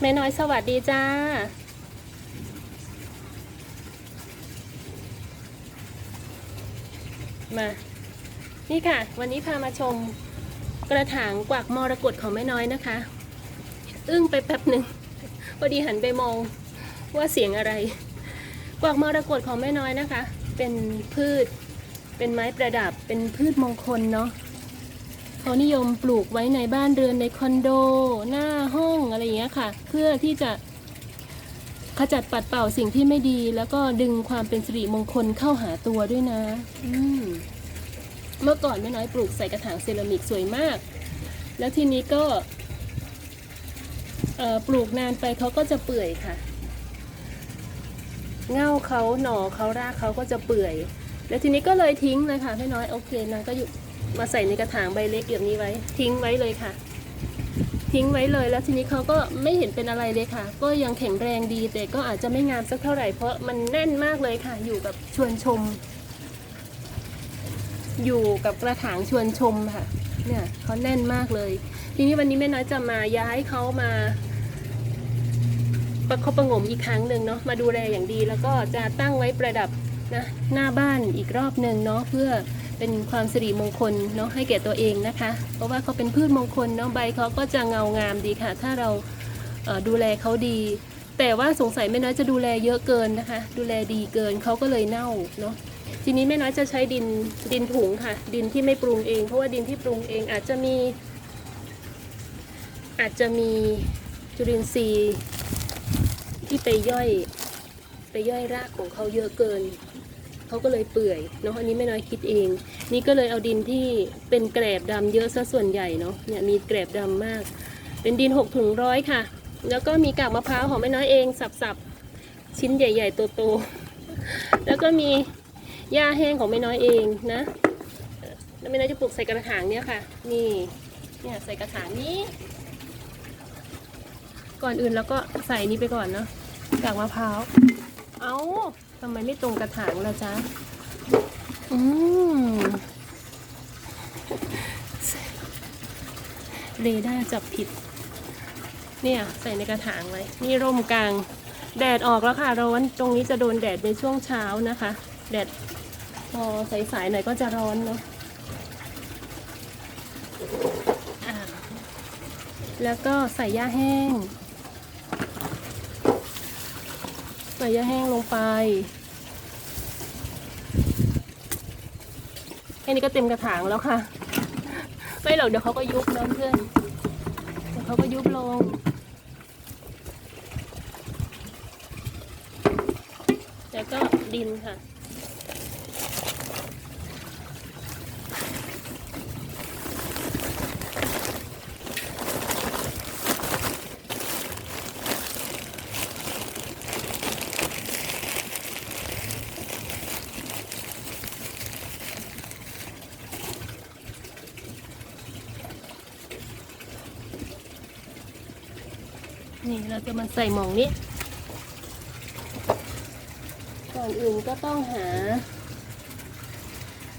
แม่น้อยสวัสดีจ้า มา นี่ค่ะ วันนี้พามาชมกระถางกวักมรกตของแม่น้อยนะคะ อึ้งไปแป๊บหนึ่งพอดีหันไปมองว่าเสียงอะไร กวักมรกตของแม่น้อยนะคะ เป็นพืช เป็นไม้ประดับ เป็นพืชมงคลเนาะ เขานิยมปลูกไว้ในบ้านเรือนในคอนโด หน้าห้องอะไรอย่างเงี้ยค่ะ เพื่อที่จะขจัดปัดเป่าสิ่งที่ไม่ดี แล้วก็ดึงความเป็นสิริมงคลเข้าหาตัวด้วยนะ อืมเมื่อก่อนแม่น้อยปลูกใส่กระถางเซรามิกสวยมาก แล้วทีนี้ก็ปลูกนานไปเขาก็จะเปื่อยค่ะ เง่าเขาหน่อเขารากเขาก็จะเปื่อย แล้วทีนี้ก็เลยทิ้งเลยค่ะแม่น้อยโอเคนางก็อยู่ มาใส่ในกระถางใบเล็กแบบนี้ไว้ ทิ้งไว้เลยค่ะ ทิ้งไว้เลยแล้วทีนี้เขาก็ไม่เห็นเป็นอะไรเลยค่ะ ก็ยังแข็งแรงดีแต่ก็อาจจะไม่งามสักเท่าไหร่เพราะมันแน่นมากเลยค่ะ อยู่กับชวนชม อยู่กับกระถางชวนชมค่ะ เนี่ยเขาแน่นมากเลย ทีนี้วันนี้แม่น้อยจะมาย้ายเขามาประคบประงมอีกครั้งหนึ่งเนาะมาดูแลอย่างดี แล้วก็จะตั้งไว้ประดับนะหน้าบ้านอีกรอบหนึ่งเนาะเพื่อ เป็นความสิริมงคลเนาะให้แก่ตัวเองนะคะ เพราะว่าเขาเป็นพืชมงคลเนาะใบเขาก็จะเงางามดีค่ะ ถ้าเราดูแลเขาดี แต่ว่าสงสัยแม่น้อยจะดูแลเยอะเกินนะคะ ดูแลดีเกินเขาก็เลยเน่าเนาะทีนี้แม่น้อยจะใช้ดินดินถุงค่ะ ดินที่ไม่ปรุงเอง เพราะว่าดินที่ปรุงเองอาจจะมี อาจจะมีจุลินทรีย์ที่ไปย่อยไปย่อยรากของเขาเยอะเกิน เขาก็เลยเปื่อยเนาะอันนี้ไม่น้อยคิดเอง นี่ก็เลยเอาดินที่เป็นแกลบดำเยอะซะส่วนใหญ่เนาะเนี่ยมีแกลบดำมาก เป็นดินหกถุงร้อยค่ะ แล้วก็มีกากมะพร้าวของแม่น้อยเองสับๆชิ้นใหญ่ ๆ โตๆแล้วก็มีหญ้าแห้งของแม่น้อยเองนะแล้วแม่น้อยจะปลูกใส่กระถางเนี่ยค่ะ นี่เนี่ยใส่กระถางนี้ ก่อนอื่นแล้วก็ใส่นี้ไปก่อนเนาะกากมะพร้าวเอาำไมไม่ตรงกระถางล่ะจ๊ะ อืมเรดาร์จับผิด เนี่ย ใส่ในกระถางไว้ นี่ร่มกลาง แดดออกแล้วค่ะ ร้อน ตรงนี้จะโดนแดดในช่วงเช้านะคะ แดดพอสายๆหน่อยก็จะร้อนเนาะแล้วก็ใส่หญ้าแห้ง ใส่ยาแห้งลงไปแค่นี้ก็เต็มกระถางแล้วค่ะ ไม่หรอกเดี๋ยวเขาก็ยุบน้ำเพื่อนเดี๋ยวเขาก็ยุบลง แล้วก็ดินค่ะ นี่เราจะมาใส่หมองนี้ ก่อนอื่นก็ต้องหา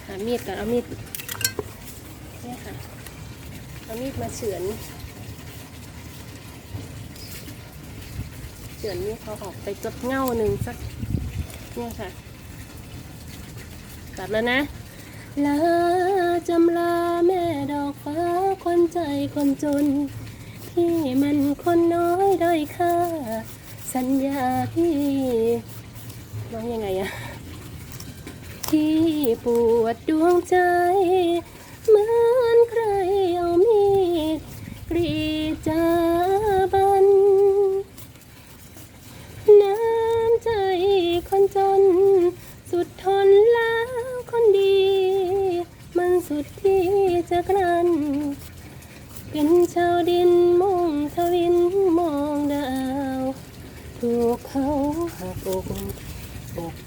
หามีดก่อนเอามีดเนี่ยค่ะ เอามีดมาเฉือนเฉือนนี่เขาออกไปจดเง่าหนึ่งสักเนี่ยค่ะตัดแล้วนะลาจำลาแม่ดอกฟ้าคนใจคนจน ที่มันคนน้อยด้อยค่าสัญญาพี่ร้องยังไงอะที่ปวดดวงใจ เหมือนใครเอามีดกรีดใจ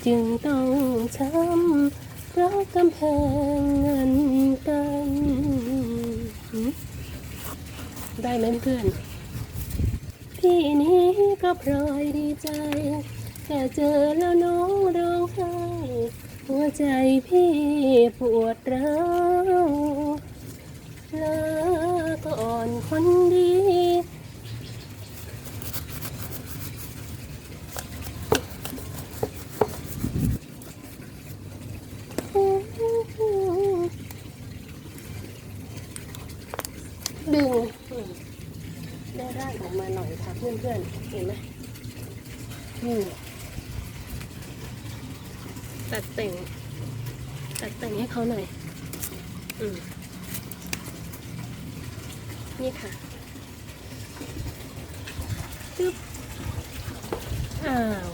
จึงต้องช้ำเพราะกำแพงเงินกัน ได้ไหมเพื่อน พี่นี้ก็พลอยดีใจ แค่เจอแล้วน้องร้องไห้หัวใจพี่ปวดร้าวลาก็อ่อนคนดี ได้รากออกมาหน่อยค่ะ เพื่อนๆเห็นไหมนี่ตัดแต่ง ตัดแต่งให้เขาหน่อย อืมนี่ค่ะตึ๊บ อ้าว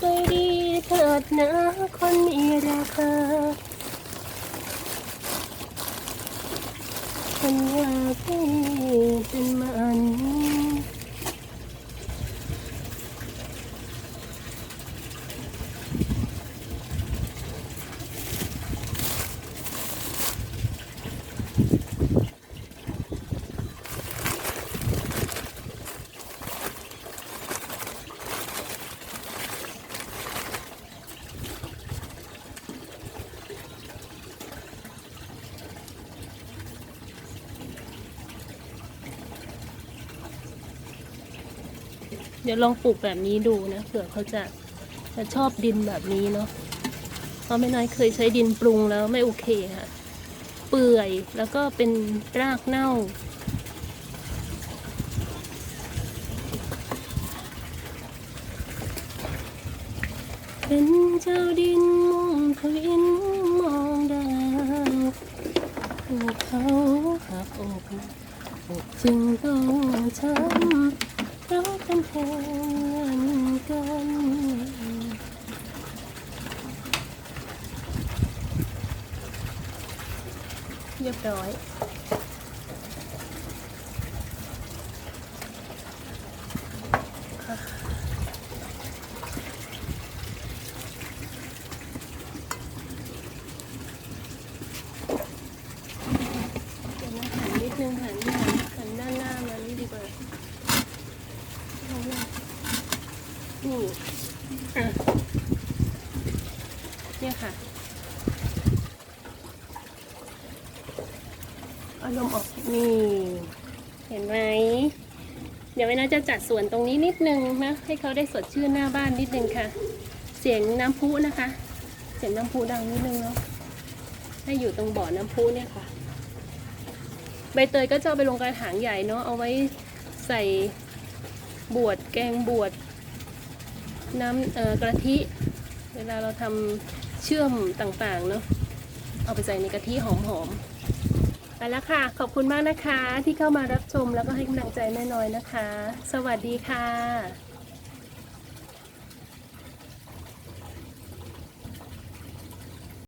ใจดีเถิดนะคนมีราคาสัญญาที่เป็นมัน เดี๋ยวลองปลูกแบบนี้ดูนะเผื่อเขาจะจะชอบดินแบบนี้เนาะเพราะไม่น้อยเคยใช้ดินปรุงแล้วไม่โอเคค่ะ เปื่อยแล้วก็เป็นรากเน่า เป็นเจ้าดินมุ่งทวินมองดาวเขาหักอกอกจึงต้องช้ำ เพราะเป็นแทนกันเรียบร้อย เดี๋ยวนะหันนิดนึงหันหันหันหน้าหน้ามันดีกว่าเอาหน้านี่อะ เนี่ยค่ะเอาลมออกนี่เห็นไหมเดี๋ยวไว้นะจะจัดสวนตรงนี้นิดนึงนะให้เขาได้สดชื่นหน้าบ้านนิดนึงค่ะ เสียงน้ำพุนะคะ เสียงน้ำพุดังนิดนึงเนาะให้อยู่ตรงบ่อน้ำพุเนี่ยค่ะ ใบเตยก็จะเอาไปลงกระถางใหญ่เนาะเอาไว้ใส่บวชแกงบวชน้ำเอ่อกะทิ เวลาเราทำ เชื่อมต่างๆเนาะเอาไปใส่ในกะทิหอมๆไปแล้วค่ะ ขอบคุณมากนะคะที่เข้ามารับชมแล้วก็ให้กำลังใจแม่น้อยนะคะ สวัสดีค่ะ